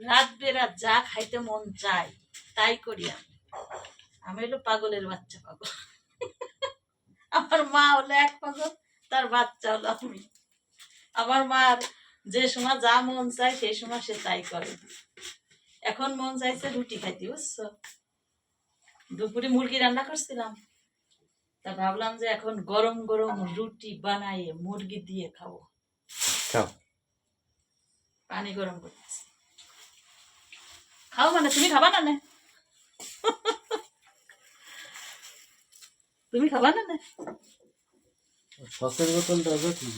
রাত বেরাত যা খাইতে মন চায় তাই করি আমি। আমি হলো পাগলের বাচ্চা পাগল। আমার মা হলো এক পাগল, তার বাচ্চা হলো আমি। আমার মার যে সময় যা মন চায়, সেই সময় সে তাই করে। এখন মন চাইছে রুটি খাইতে, বুঝছ? দুপুরে মুরগি রান্না করছিলাম। তা ভাবলাম যে এখন গরম গরম রুটি বানাইয়ে মুরগি দিয়ে খাব। খাও। পানি গরম করতেছি। খাও মানে তুমি খাবা না নে? তুমি খাবা না নে? সসের বোতলটা কি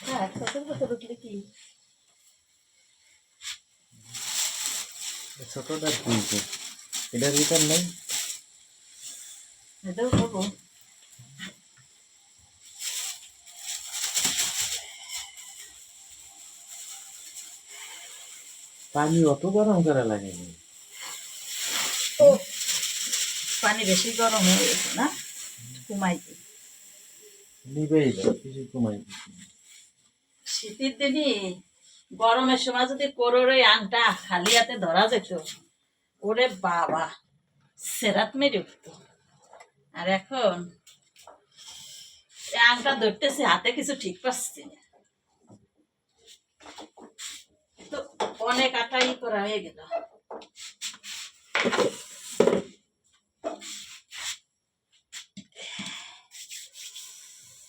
হ্যাঁ সতের কথা উঠলে কি? ছোটটা কিনছে এটার ভিতর নেই? এটাও পানি অত গরম করা লাগেনি। পানি বেশি গরম হয়ে গেছে না? কমাই দিই নিবেই কিছু কমাই শীতের দিনই গরমের সময় যদি কোরোর ওই আংটা খালি হাতে ধরা যেত ওরে বাবা সেরাত মেরে উঠতো। আর এখন আংটা ধরতেছে হাতে কিছু ঠিক পাচ্ছি না। তো অনেক আটাই করা হয়ে গেল।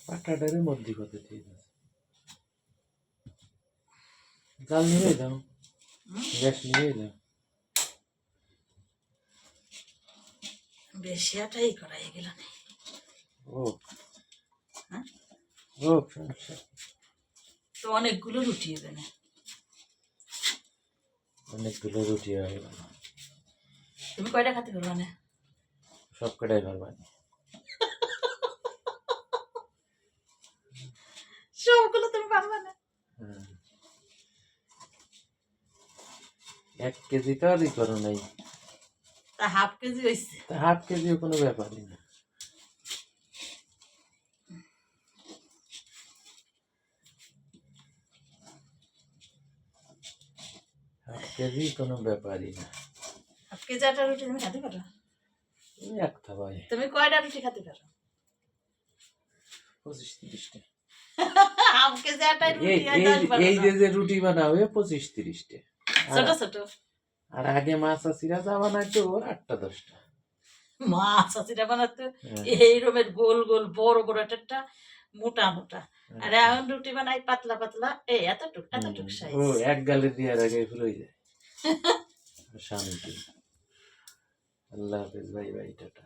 পাটাটার মধ্যে কত ঠিক আছে? জাল নিবে দাও গ্যাস নিবে দাও বেশি আটাই করা হয়ে গেল না ও। হ্যাঁ? তো অনেকগুলো রুটি হবে না অনেকগুলো রুটি হয়ে গেল তুমি কয়টা খাতে পারবে না সব কটাই পারবানি সবগুলো তুমি পারবে না। এক কেজি তো আরই করো নাই। তা হাফ কেজি হয়েছে তা হাফ কেজিও কোনো ব্যাপারই না। হাফ কেজি কোনো ব্যাপারই না। হাফ কেজি আটা রুটি তুমি খেতে পারো? এই এক থাবাই তুমি কয়টা রুটি খেতে পারো? পঁচিশ তিরিশটা। হাফ কেজি আটাই রুটি এই যে রুটি বানাবে পঁচিশ তিরিশটা। ছোট ছোট? আর আগে মাছ আসিরা যা বানাইতো আটটা দশটা। মাছ আছিটা বানাতো হ্যাঁ। এই রকমের গোল গোল বড় বড় একটা মোটা মোটা। আর এখন রুটি বানাই পাতলা পাতলা এই এতটুক এতটুক। সাইজ ও এক গালে দেওয়ার আগে ফুরই যায়। শান্তি। আল্লাহ হাফেজ ভাই ভাই টাটা।